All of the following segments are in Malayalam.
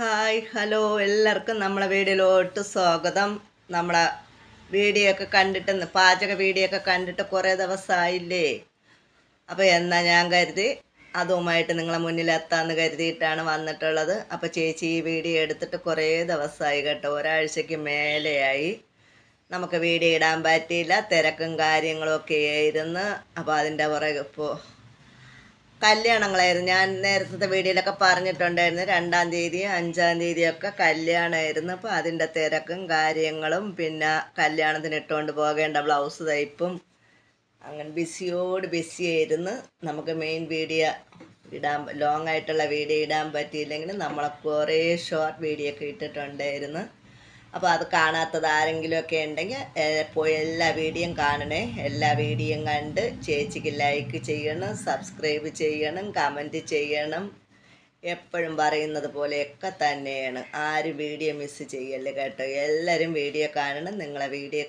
ഹായ് ഹലോ എല്ലാവർക്കും നമ്മളെ വീഡിയോയിലോട്ട് സ്വാഗതം. നമ്മളെ വീഡിയോ ഒക്കെ കണ്ടിട്ട് പാചക വീഡിയോ ഒക്കെ കണ്ടിട്ട് കുറേ ദിവസമായില്ലേ? അപ്പോൾ എന്നാ ഞാൻ കരുതി അതുമായിട്ട് നിങ്ങളെ മുന്നിലെത്താന്ന് കരുതിയിട്ടാണ് വന്നിട്ടുള്ളത്. അപ്പോൾ ചേച്ചി ഈ വീഡിയോ എടുത്തിട്ട് കുറേ ദിവസമായി കേട്ടോ. ഒരാഴ്ചയ്ക്ക് മേലെയായി. നമുക്ക് വീഡിയോ ഇടാൻ പറ്റിയില്ല. തിരക്കും കാര്യങ്ങളും ഒക്കെ ആയിരുന്നു. അപ്പോൾ അതിന്റെ പുറകെ ഇപ്പോൾ കല്യാണങ്ങളായിരുന്നു. ഞാൻ നേരത്തെ വീഡിയോയിലൊക്കെ പറഞ്ഞിട്ടുണ്ടായിരുന്നു. രണ്ടാം തീയതി അഞ്ചാം തീയതിയൊക്കെ കല്യാണമായിരുന്നു അപ്പോൾ അതിന്റെ തിരക്കും കാര്യങ്ങളും പിന്നെ കല്യാണത്തിന് ഇട്ടുകൊണ്ട് പോകേണ്ട ബ്ലൗസ് തയ്പ്പും അങ്ങനെ ബിസിയോട് ബിസി ആയിരുന്നു നമുക്ക് മെയിൻ വീഡിയോ ഇടാൻ ലോങ് ആയിട്ടുള്ള വീഡിയോ ഇടാൻ പറ്റിയില്ലെങ്കിൽ നമ്മളെ കുറേ ഷോർട്ട് വീഡിയോ ഒക്കെ ഇട്ടിട്ടുണ്ടായിരുന്നു. അപ്പോൾ അത് കാണാത്തത് ആരെങ്കിലുമൊക്കെ ഉണ്ടെങ്കിൽ പോയി എല്ലാ വീഡിയോയും കാണണേ. എല്ലാ വീഡിയോയും കണ്ട് ചേച്ചിക്ക് ലൈക്ക് ചെയ്യണം സബ്സ്ക്രൈബ് ചെയ്യണം കമന്റ് ചെയ്യണം. എപ്പോഴും പറയുന്നത് പോലെയൊക്കെ തന്നെയാണ്. ആരും വീഡിയോ മിസ് ചെയ്യല്ലേ കേട്ടോ. എല്ലാവരും വീഡിയോ കാണണം. നിങ്ങളെ വീഡിയോ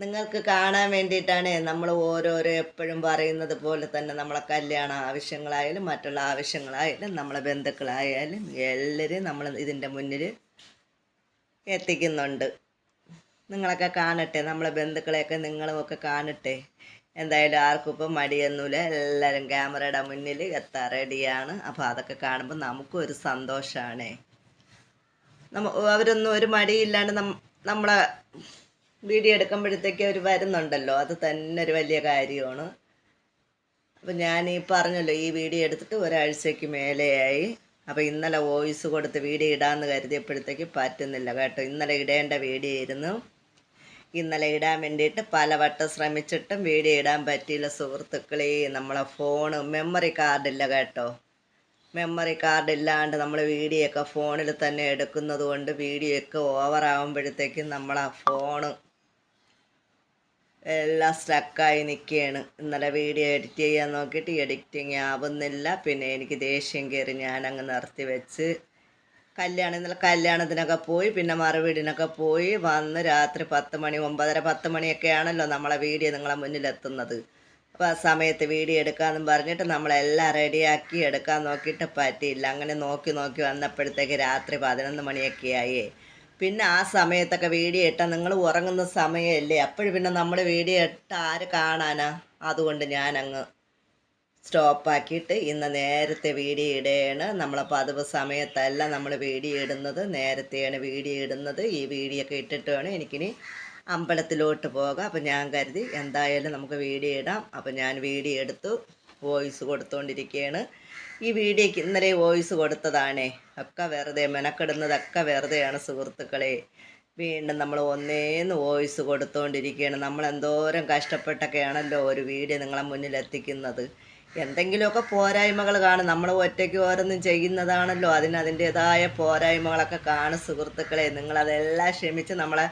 നിങ്ങൾക്ക് കാണാൻ വേണ്ടിയിട്ടാണ് നമ്മൾ ഓരോരോ എപ്പോഴും പറയുന്നത് പോലെ തന്നെ നമ്മളെ കല്യാണ ആവശ്യങ്ങളായാലും മറ്റുള്ള ആവശ്യങ്ങളായാലും നമ്മളെ ബന്ധുക്കളായാലും എല്ലാവരും നമ്മൾ ഇതിന്റെ മുന്നിൽ എത്തിക്കുന്നുണ്ട്. നിങ്ങളൊക്കെ കാണട്ടെ നമ്മളെ ബന്ധുക്കളെയൊക്കെ നിങ്ങളുമൊക്കെ കാണട്ടെ. എന്തായാലും ആർക്കും ഇപ്പം മടിയൊന്നുമില്ല. എല്ലാവരും ക്യാമറയുടെ മുന്നിൽ എത്താൻ റെഡിയാണ്. അപ്പോൾ അതൊക്കെ കാണുമ്പോൾ നമുക്കും ഒരു സന്തോഷമാണ് നമ്മ അവരൊന്നും ഒരു മടിയില്ലാണ്ട് നം നമ്മളെ വീഡിയോ എടുക്കുമ്പോഴത്തേക്ക് അവർ വരുന്നുണ്ടല്ലോ. അത് തന്നെ ഒരു വലിയ കാര്യമാണ്. അപ്പം ഞാൻ ഈ പറഞ്ഞല്ലോ ഈ വീഡിയോ എടുത്തിട്ട് ഒരാഴ്ചയ്ക്ക് മേലെയായി. അപ്പോൾ ഇന്നലെ വോയിസ് കൊടുത്ത് വീഡിയോ ഇടാമെന്ന് കരുതിയപ്പോഴത്തേക്ക് പറ്റുന്നില്ല കേട്ടോ. ഇന്നലെ ഇടേണ്ട വീഡിയോ ആയിരുന്നു. ഇന്നലെ ഇടാൻ വേണ്ടിയിട്ട് പലവട്ടം ശ്രമിച്ചിട്ടും വീഡിയോ ഇടാൻ പറ്റിയില്ല സുഹൃത്തുക്കളെ. നമ്മളെ ഫോണ് മെമ്മറി കാർഡില്ല കേട്ടോ. മെമ്മറി കാർഡ് ഇല്ലാണ്ട് നമ്മൾ വീഡിയോ ഒക്കെ ഫോണിൽ തന്നെ എടുക്കുന്നത് കൊണ്ട് വീഡിയോ ഒക്കെ ഓവറാകുമ്പോഴത്തേക്കും നമ്മളാ ഫോണ് എല്ലാം സ്റ്റക്കായി നിൽക്കുകയാണ് ഇന്നലെ വീഡിയോ എഡിറ്റ് ചെയ്യാൻ നോക്കിയിട്ട് എഡിറ്റിങ് ആവുന്നില്ല. പിന്നെ എനിക്ക് ദേഷ്യം കയറി ഞാനങ്ങ് നിർത്തി വെച്ച് കല്യാണം ഇന്നലെ കല്യാണത്തിനൊക്കെ പോയി പിന്നെ മറുവീടിനൊക്കെ പോയി. വന്ന് രാത്രി പത്ത് മണി ഒമ്പതര പത്ത് മണിയൊക്കെ ആണല്ലോ നമ്മളെ വീഡിയോ നിങ്ങളെ മുന്നിലെത്തുന്നത് അപ്പോൾ ആ സമയത്ത് വീഡിയോ എടുക്കാമെന്നും പറഞ്ഞിട്ട് നമ്മളെല്ലാം റെഡിയാക്കി എടുക്കാൻ നോക്കിയിട്ട് പറ്റിയില്ല. അങ്ങനെ നോക്കി നോക്കി വന്നപ്പോഴത്തേക്ക് രാത്രി പതിനൊന്ന് മണിയൊക്കെ ആയേ. പിന്നെ ആ സമയത്തൊക്കെ വീഡിയോ ഇട്ടാൽ നിങ്ങൾ ഉറങ്ങുന്ന സമയമല്ലേ അപ്പോഴും പിന്നെ നമ്മൾ വീഡിയോ ഇട്ട ആര് കാണാനാ? അതുകൊണ്ട് ഞാനങ്ങ് സ്റ്റോപ്പാക്കിയിട്ട് ഇന്ന് നേരത്തെ വീഡിയോ ഇടുകയാണ് നമ്മളെ പതിവ് സമയത്തല്ല നമ്മൾ വീഡിയോ ഇടുന്നത്. നേരത്തെയാണ് വീഡിയോ ഇടുന്നത്. ഈ വീഡിയോ ഒക്കെ ഇട്ടിട്ട് വേണം എനിക്കിനി അമ്പലത്തിലോട്ട് പോകാം. അപ്പം ഞാൻ കരുതി എന്തായാലും നമുക്ക് വീഡിയോ ഇടാം. അപ്പം ഞാൻ വീഡിയോ എടുത്തു. വോയിസ് കൊടുത്തുകൊണ്ടിരിക്കുകയാണ് ഈ വീഡിയോക്ക് ഇന്നലെ വോയിസ് കൊടുത്തതാണേ. ഒക്കെ വെറുതെ മെനക്കെടുന്നതൊക്കെ വെറുതെയാണ് സുഹൃത്തുക്കളെ. വീണ്ടും നമ്മൾ ഒന്നേന്ന് വോയിസ് കൊടുത്തുകൊണ്ടിരിക്കുകയാണ് നമ്മൾ എന്തോരം കഷ്ടപ്പെട്ടൊക്കെയാണല്ലോ ഒരു വീഡിയോ നിങ്ങളെ മുന്നിൽ എത്തിക്കുന്നത് എന്തെങ്കിലുമൊക്കെ പോരായ്മകൾ കാണും. നമ്മൾ ഒറ്റയ്ക്ക് ഓരോന്നും ചെയ്യുന്നതാണല്ലോ. അതിന് അതിന്റെതായ പോരായ്മകളൊക്കെ കാണും സുഹൃത്തുക്കളെ. നിങ്ങളതെല്ലാം ക്ഷമിച്ച് നമ്മളെ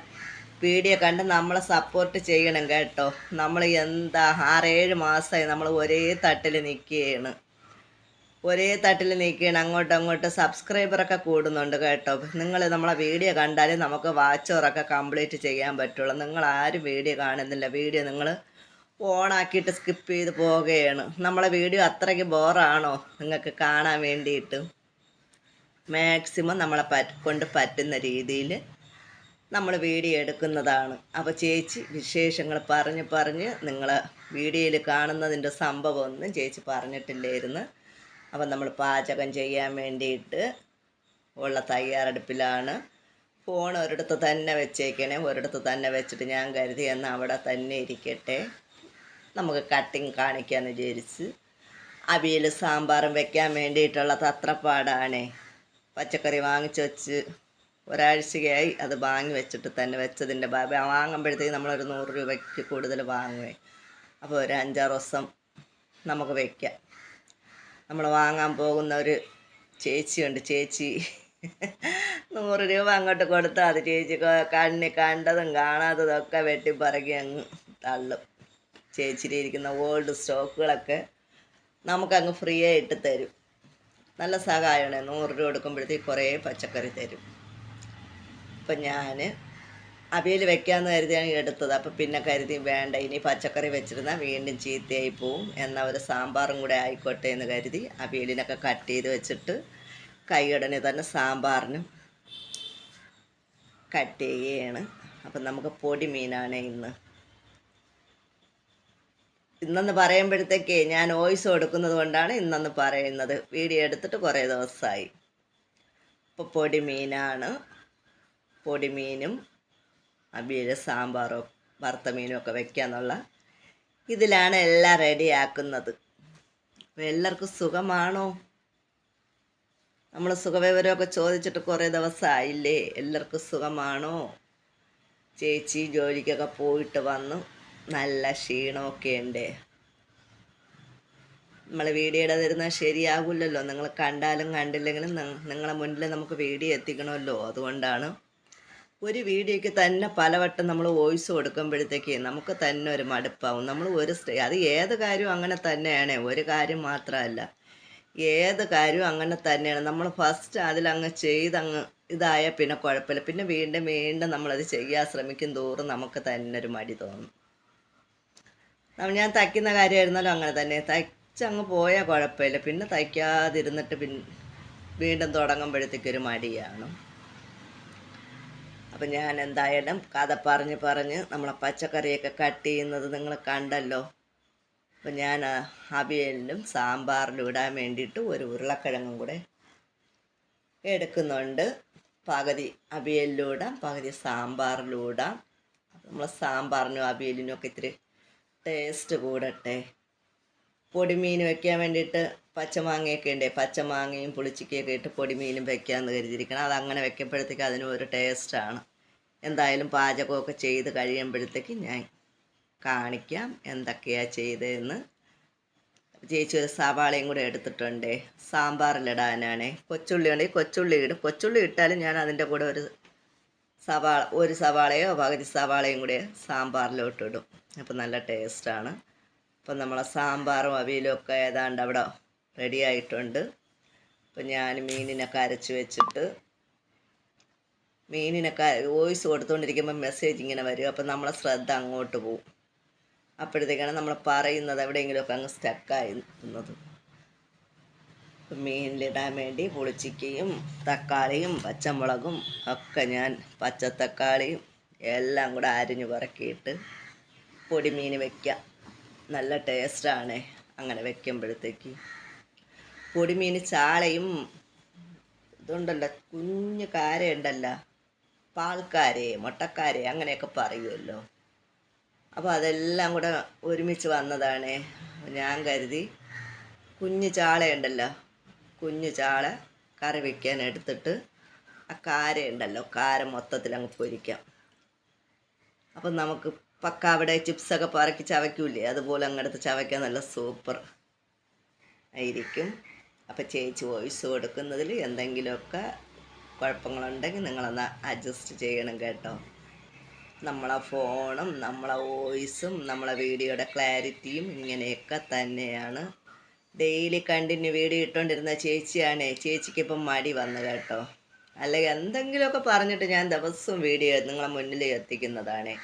വീഡിയോ കണ്ട് നമ്മളെ സപ്പോർട്ട് ചെയ്യണം കേട്ടോ. നമ്മൾ എന്താ ആറേഴ് മാസമായി നമ്മൾ ഒരേ തട്ടിൽ നിൽക്കുകയാണ്. ഒരേ തട്ടിൽ നിൽക്കുകയാണ്. അങ്ങോട്ടും അങ്ങോട്ട് സബ്സ്ക്രൈബറൊക്കെ കൂടുന്നുണ്ട് കേട്ടോ. നിങ്ങൾ നമ്മളെ വീഡിയോ കണ്ടാലേ നമുക്ക് വാച്ചോറൊക്കെ കംപ്ലീറ്റ് ചെയ്യാൻ പറ്റുള്ളൂ. നിങ്ങൾ ആരും വീഡിയോ കാണുന്നില്ല. വീഡിയോ നിങ്ങൾ ഓണാക്കിയിട്ട് സ്കിപ്പ് ചെയ്ത് പോവുകയാണ്. നമ്മളെ വീഡിയോ അത്രയ്ക്ക് ബോറാണോ നിങ്ങൾക്ക് കാണാൻ വേണ്ടിയിട്ട്. മാക്സിമം നമ്മളെ പറ്റ കൊണ്ട് പറ്റുന്ന രീതിയിൽ നമ്മൾ വീഡിയോ എടുക്കുന്നതാണ്. അപ്പോൾ ചേച്ചി വിശേഷങ്ങൾ പറഞ്ഞ് പറഞ്ഞ് നിങ്ങൾ വീഡിയോയിൽ കാണുന്നതിന്റെ സംഭവം ഒന്നും ചേച്ചി പറഞ്ഞിട്ടില്ലായിരുന്നു. അപ്പം നമ്മൾ പാചകം ചെയ്യാൻ വേണ്ടിയിട്ട് ഉള്ള തയ്യാറെടുപ്പിലാണ്. ഫോൺ ഒരിടത്ത് തന്നെ വെച്ചേക്കണേ. ഒരിടത്ത് തന്നെ വെച്ചിട്ട് ഞാൻ കരുതി എന്നാൽ അവിടെ തന്നെ ഇരിക്കട്ടെ. നമുക്ക് കട്ടിങ് കാണിക്കാമെന്ന് വിചാരിച്ച്. അവിയൽ സാമ്പാറും വെക്കാൻ വേണ്ടിയിട്ടുള്ള തത്രപ്പാടാണേ. പച്ചക്കറി വാങ്ങിച്ച് വെച്ച് ഒരാഴ്ചയായി അത് വാങ്ങി വെച്ചിട്ട് തന്നെ വെച്ചതിന്റെ വാങ്ങുമ്പോഴത്തേക്ക് നമ്മളൊരു നൂറ് രൂപയ്ക്ക് കൂടുതൽ വാങ്ങുവേ. അപ്പോൾ ഒരു അഞ്ചാറ് ദിവസം നമുക്ക് വയ്ക്കാം നമ്മൾ വാങ്ങാൻ പോകുന്ന ഒരു ചേച്ചിയുണ്ട്. ചേച്ചി നൂറ് രൂപ അങ്ങോട്ട് കൊടുത്താൽ അത് ചേച്ചി. കണ്ണി കണ്ടതും കാണാത്തതും ഒക്കെ വെട്ടിപ്പറക്കി അങ്ങ് തള്ളും. ചേച്ചിയുടെ ഇരിക്കുന്ന ഓൾഡ് സ്റ്റോക്കുകളൊക്കെ നമുക്കങ്ങ് ഫ്രീ ആയിട്ട് തരും. നല്ല സഹായമാണ്. നൂറ് രൂപ കൊടുക്കുമ്പോഴത്തേക്ക് കുറേ പച്ചക്കറി തരും. അപ്പം ഞാൻ അവിയൽ വെക്കാമെന്ന് കരുതിയാണ് എടുത്തത്. അപ്പം പിന്നെ കരുതി വേണ്ട ഇനി പച്ചക്കറി വെച്ചിരുന്നാൽ വീണ്ടും ചീത്തയായി പോവും എന്നാൽ ഒരു സാമ്പാറും കൂടെ ആയിക്കോട്ടെ എന്ന് കരുതി അവിയലിനൊക്കെ കട്ട് ചെയ്ത് വെച്ചിട്ട് കൈയുടനെ തന്നെ സാമ്പാറിനും കട്ട് ചെയ്യുകയാണ്. അപ്പം നമുക്ക് പൊടി മീനാണ് ഇന്ന്. ഇന്നെന്ന് പറയുമ്പോഴത്തേക്കേ ഞാൻ വോയിസ് കൊടുക്കുന്നത് കൊണ്ടാണ് ഇന്നെന്ന് പറയുന്നത്. വീഡിയോ എടുത്തിട്ട് കുറേ ദിവസമായി. ഇപ്പോൾ പൊടി മീനാണ്. പൊടി മീനും അവിയൽ സാമ്പാറോ വറുത്ത മീനും ഒക്കെ വെക്കാന്നുള്ള ഇതിലാണ് എല്ലാം റെഡിയാക്കുന്നത്. അപ്പോൾ എല്ലാവർക്കും സുഖമാണോ? നമ്മൾ സുഖവിവരമൊക്കെ ചോദിച്ചിട്ട് കുറേ ദിവസമായില്ലേ? എല്ലാവർക്കും സുഖമാണോ? ചേച്ചി ജോലിക്കൊക്കെ പോയിട്ട് വന്നു. നല്ല ക്ഷീണമൊക്കെ ഉണ്ട്. നമ്മൾ വീഡിയോ തരുന്നത് ശരിയാകില്ലല്ലോ നിങ്ങൾ കണ്ടാലും കണ്ടില്ലെങ്കിലും നിങ്ങളെ മുന്നിൽ നമുക്ക് വീഡിയോ എത്തിക്കണമല്ലോ. അതുകൊണ്ടാണ് ഒരു വീഡിയോയ്ക്ക് തന്നെ പലവട്ടം നമ്മൾ വോയിസ് കൊടുക്കുമ്പോഴത്തേക്ക് നമുക്ക് തന്നെ ഒരു മടുപ്പാവും. നമ്മൾ ഒരു അത് ഏത് കാര്യവും അങ്ങനെ തന്നെയാണ്. ഒരു കാര്യം മാത്രമല്ല. ഏത് കാര്യവും അങ്ങനെ തന്നെയാണ്. നമ്മൾ ഫസ്റ്റ് അതിലങ്ങ് ചെയ്തങ്ങ് ഇതായ പിന്നെ കുഴപ്പമില്ല. പിന്നെ വീണ്ടും വീണ്ടും നമ്മളത് ചെയ്യാൻ ശ്രമിക്കും തോറും നമുക്ക് തന്നെ ഒരു മടി തോന്നും. ഞാൻ തയ്ക്കുന്ന കാര്യമായിരുന്നാലും അങ്ങനെ തന്നെ. തയ്ച്ചങ്ങ് പോയാൽ കുഴപ്പമില്ല. പിന്നെ തയ്ക്കാതിരുന്നിട്ട് പിന്നെ വീണ്ടും തുടങ്ങുമ്പോഴത്തേക്കൊരു മടിയാണ്. അപ്പം ഞാൻ എന്തായാലും കഥ പറഞ്ഞ് പറഞ്ഞ് നമ്മളെ പച്ചക്കറിയൊക്കെ കട്ട് ചെയ്യുന്നത് നിങ്ങൾ കണ്ടല്ലോ. അപ്പം ഞാൻ അവിയലിലും സാമ്പാറിലും ഇടാൻ വേണ്ടിയിട്ട് ഒരു ഉരുളക്കിഴങ്ങും കൂടെ എടുക്കുന്നുണ്ട്. പകുതി അവിയലിലും ഇടാം പകുതി സാമ്പാറിലും ഇടാം. നമ്മൾ സാമ്പാറിനും അവിയലിനും ഒക്കെ ഇത്തിരി ടേസ്റ്റ് കൂടട്ടെ. പൊടിമീൻ വെക്കാൻ വേണ്ടിയിട്ട് പച്ചമാങ്ങയൊക്കെ ഉണ്ട് പച്ചമാങ്ങയും പുളിച്ചിക്കയൊക്കെ ഇട്ട് പൊടിമീനും വെക്കാമെന്ന് കരുതിയിരിക്കണം. അത് അങ്ങനെ വെക്കുമ്പോഴത്തേക്ക് അതിന് ഒരു ടേസ്റ്റാണ്. എന്തായാലും പാചകമൊക്കെ ചെയ്ത് കഴിയുമ്പോഴത്തേക്ക് ഞാൻ കാണിക്കാം എന്തൊക്കെയാണ് ചെയ്തതെന്ന് ചേച്ചി ഒരു സവാളയും കൂടെ എടുത്തിട്ടുണ്ട്. സാമ്പാറിലിടാനാണ്. കൊച്ചുള്ളി ഉണ്ടെങ്കിൽ കൊച്ചുള്ളി ഇടും. കൊച്ചുള്ളി ഇട്ടാലും ഞാൻ അതിന്റെ കൂടെ ഒരു സവാള ഒരു സവാളയോ പകുതി സവാളയും കൂടെ സാമ്പാറിലോട്ടിടും. അപ്പം നല്ല ടേസ്റ്റാണ്. അപ്പം നമ്മളെ സാമ്പാറും അവിയലും ഒക്കെ ഏതാണ്ട് അവിടെ റെഡി ആയിട്ടുണ്ട്. ഞാൻ മീനിനൊക്കെ അരച്ച് വെച്ചിട്ട് മീനിനൊക്കെ വോയിസ് കൊടുത്തുകൊണ്ടിരിക്കുമ്പോൾ മെസ്സേജ് ഇങ്ങനെ വരും. അപ്പം നമ്മളെ ശ്രദ്ധ അങ്ങോട്ട് പോവും. അപ്പോഴത്തേക്കാണ് നമ്മൾ പറയുന്നത് എവിടെയെങ്കിലുമൊക്കെ അങ്ങ് സ്റ്റക്കായി നിൽക്കുന്നത് മീനിലിടാൻ വേണ്ടി പുളിച്ചിക്കയും തക്കാളിയും പച്ചമുളകും ഒക്കെ ഞാൻ പച്ചത്തക്കാളിയും എല്ലാം കൂടെ അരിഞ്ഞു പറക്കിയിട്ട് പൊടിമീൻ വെക്കാം. നല്ല ടേസ്റ്റാണ് അങ്ങനെ വെക്കുമ്പോഴത്തേക്ക് പൊടിമീൻ ചാളയും ഇതുണ്ടല്ലോ കുഞ്ഞു കാരയുണ്ടല്ലോ. പാൽക്കാരെ മുട്ടക്കാരെ അങ്ങനെയൊക്കെ പറയുമല്ലോ അപ്പോൾ അതെല്ലാം കൂടെ ഒരുമിച്ച് വന്നതാണ് ഞാൻ കരുതി. കുഞ്ഞു ചാളയുണ്ടല്ലോ കുഞ്ഞു ചാള കറി വയ്ക്കാൻ എടുത്തിട്ട് ആ കാരയുണ്ടല്ലോ കാര മൊത്തത്തിൽ അങ്ങ് പൊരിക്കാം. അപ്പം നമുക്ക് പക്ക അവിടെ ചിപ്സൊക്കെ പറക്കി ചവയ്ക്കൂലേ അതുപോലെ അങ്ങനത്തെ ചവയ്ക്കാൻ നല്ല സൂപ്പർ ആയിരിക്കും. അപ്പം ചേച്ചി വോയിസ് കൊടുക്കുന്നതിൽ എന്തെങ്കിലുമൊക്കെ കുഴപ്പങ്ങളുണ്ടെങ്കിൽ നിങ്ങളൊന്ന് അഡ്ജസ്റ്റ് ചെയ്യണം കേട്ടോ. നമ്മളെ ഫോണും നമ്മളെ വോയിസും നമ്മളെ വീഡിയോയുടെ ക്ലാരിറ്റിയും ഇങ്ങനെയൊക്കെ തന്നെയാണ്. ഡെയിലി കണ്ടിന്യൂ വീഡിയോ ഇട്ടുകൊണ്ടിരുന്ന ചേച്ചിയാണ്. ചേച്ചിക്ക് ഇപ്പം മടി വന്നു കേട്ടോ. അല്ലെങ്കിൽ എന്തെങ്കിലുമൊക്കെ പറഞ്ഞിട്ട് ഞാൻ ദിവസവും വീഡിയോ നിങ്ങളെ മുന്നിൽ എത്തിക്കുന്നതാണ്.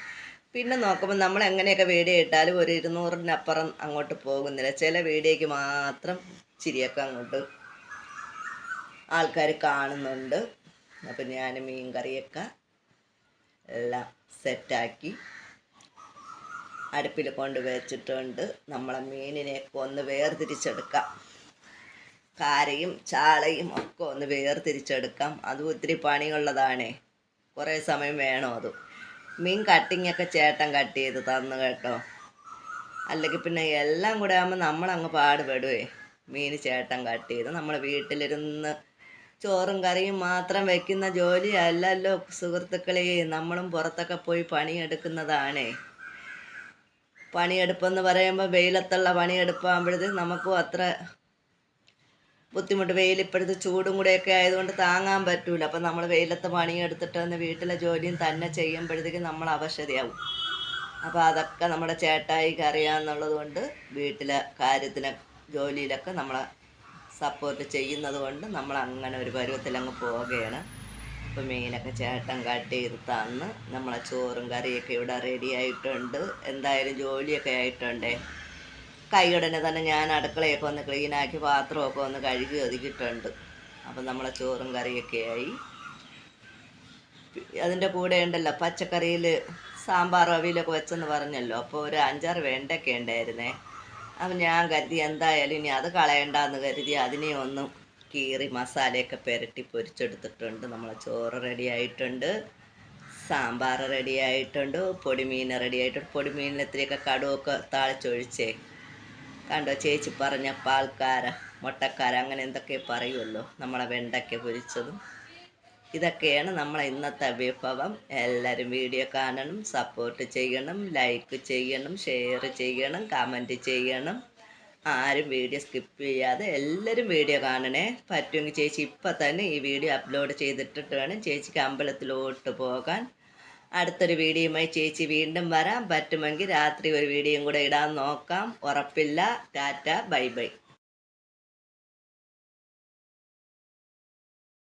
പിന്നെ നോക്കുമ്പോൾ നമ്മൾ എങ്ങനെയൊക്കെ വീഡിയോ ഇട്ടാലും ഒരു ഇരുന്നൂറിനപ്പുറം അങ്ങോട്ട് പോകുന്നില്ല. ചില വീഡിയോയ്ക്ക് മാത്രം ചിരിയൊക്കെ അങ്ങോട്ട് ആൾക്കാർ കാണുന്നുണ്ട്. അപ്പം ഞാൻ മീൻ കറിയൊക്കെ എല്ലാം സെറ്റാക്കി അടുപ്പിൽ കൊണ്ട് വെച്ചിട്ടുണ്ട്. നമ്മളെ മീനിനെയൊക്കെ ഒന്ന് വേർതിരിച്ചെടുക്കാം. കാരയും ചാളയും ഒക്കെ ഒന്ന് വേർതിരിച്ചെടുക്കാം. അതും ഒത്തിരി പണിയുള്ളതാണേ. കുറേ സമയം വേണം അത്? മീൻ കട്ടിങ്ങൊക്കെ ചേട്ടൻ കട്ട് ചെയ്ത് തന്നു കേട്ടോ. അല്ലെങ്കിൽ പിന്നെ എല്ലാം കൂടെ ആകുമ്പോൾ നമ്മളങ്ങ് പാടുപെടുവേ. മീൻ ചേട്ടൻ കട്ട് ചെയ്ത് നമ്മൾ വീട്ടിലിരുന്ന് ചോറും കറിയും മാത്രം വെക്കുന്ന ജോലിയല്ലല്ലോ സുഹൃത്തുക്കളെ. നമ്മളും പുറത്തൊക്കെ പോയി പണിയെടുക്കുന്നതാണേ. പണിയെടുപ്പെന്ന് പറയുമ്പോൾ വെയിലത്തുള്ള പണിയെടുപ്പാകുമ്പോഴത്തേക്ക് നമുക്കും അത്ര ബുദ്ധിമുട്ട്. വെയിലിപ്പോഴത്തെ ചൂടും കൂടെയൊക്കെ ആയതുകൊണ്ട് താങ്ങാൻ പറ്റൂല. അപ്പം നമ്മൾ വെയിലത്ത് പണിയെടുത്തിട്ട് വന്ന് വീട്ടിലെ ജോലിയും തന്നെ ചെയ്യുമ്പോഴത്തേക്ക് നമ്മൾ അവശതയാവും. അപ്പോൾ അതൊക്കെ നമ്മുടെ ചേട്ടായിക്ക് അറിയാമെന്നുള്ളത് കൊണ്ട് വീട്ടിലെ കാര്യത്തിന് ജോലിയിലൊക്കെ നമ്മളെ സപ്പോർട്ട് ചെയ്യുന്നത് കൊണ്ട് നമ്മൾ അങ്ങനെ ഒരു പരുവത്തിൽ അങ്ങ് പോവുകയാണ്. അപ്പോൾ മീനൊക്കെ ചേട്ടൻ കട്ട് ചെയ്ത് തന്ന് നമ്മളെ ചോറും കറിയൊക്കെ ഇവിടെ റെഡി ആയിട്ടുണ്ട്. എന്തായാലും ജോലിയൊക്കെ ആയിട്ടുണ്ടേ. കൈയുടനെ തന്നെ ഞാൻ അടുക്കളയൊക്കെ ഒന്ന് ക്ലീനാക്കി പാത്രമൊക്കെ ഒന്ന് കഴുകി ഒതുക്കിയിട്ടുണ്ട്. അപ്പം നമ്മളെ ചോറും കറിയൊക്കെ ആയി. അതിന്റെ കൂടെ ഉണ്ടല്ലോ പച്ചക്കറിയിൽ സാമ്പാർ അവിയലൊക്കെ വെച്ചെന്ന് പറഞ്ഞല്ലോ. അപ്പോൾ ഒരു അഞ്ചാറ് വെണ്ടയ്ക്ക ഉണ്ടായിരുന്നേ. അപ്പം ഞാൻ കരുതി എന്തായാലും ഇനി അത് കളയണ്ടെന്ന് കരുതി അതിനെ ഒന്നും കീറി മസാലയൊക്കെ പുരട്ടി പൊരിച്ചെടുത്തിട്ടുണ്ട്. നമ്മളെ ചോറ് റെഡി ആയിട്ടുണ്ട്. സാമ്പാർ റെഡി ആയിട്ടുണ്ട്. പൊടിമീൻ റെഡി ആയിട്ടുണ്ട്. പൊടിമീനിൽ ഇത്തിരിയൊക്കെ കടുവൊക്കെ താളിച്ചൊഴിച്ചേ. കണ്ടോ ചേച്ചി പറഞ്ഞ പാൽക്കാര മുട്ടക്കാര അങ്ങനെ എന്തൊക്കെ പറയുമല്ലോ നമ്മളെ വെണ്ടയ്ക്ക പൊരിച്ചതും. ഇതൊക്കെയാണ് നമ്മളെ ഇന്നത്തെ വിഭവം. എല്ലാവരും വീഡിയോ കാണണം സപ്പോർട്ട് ചെയ്യണം ലൈക്ക് ചെയ്യണം ഷെയർ ചെയ്യണം കമന്റ് ചെയ്യണം. ആരും വീഡിയോ സ്കിപ്പ് ചെയ്യാതെ എല്ലാവരും വീഡിയോ കാണണേ. പറ്റുമെങ്കിൽ ചേച്ചി ഇപ്പം തന്നെ ഈ വീഡിയോ അപ്ലോഡ് ചെയ്തിട്ടിട്ട് വേണം ചേച്ചിക്ക് അമ്പലത്തിലോട്ട് പോകാൻ. അടുത്തൊരു വീഡിയോയുമായി ചേച്ചി വീണ്ടും വരാം. പറ്റുമെങ്കിൽ രാത്രി ഒരു വീഡിയോയും കൂടെ ഇടാൻ നോക്കാം. ഉറപ്പില്ല. ടാറ്റ. Bye bye.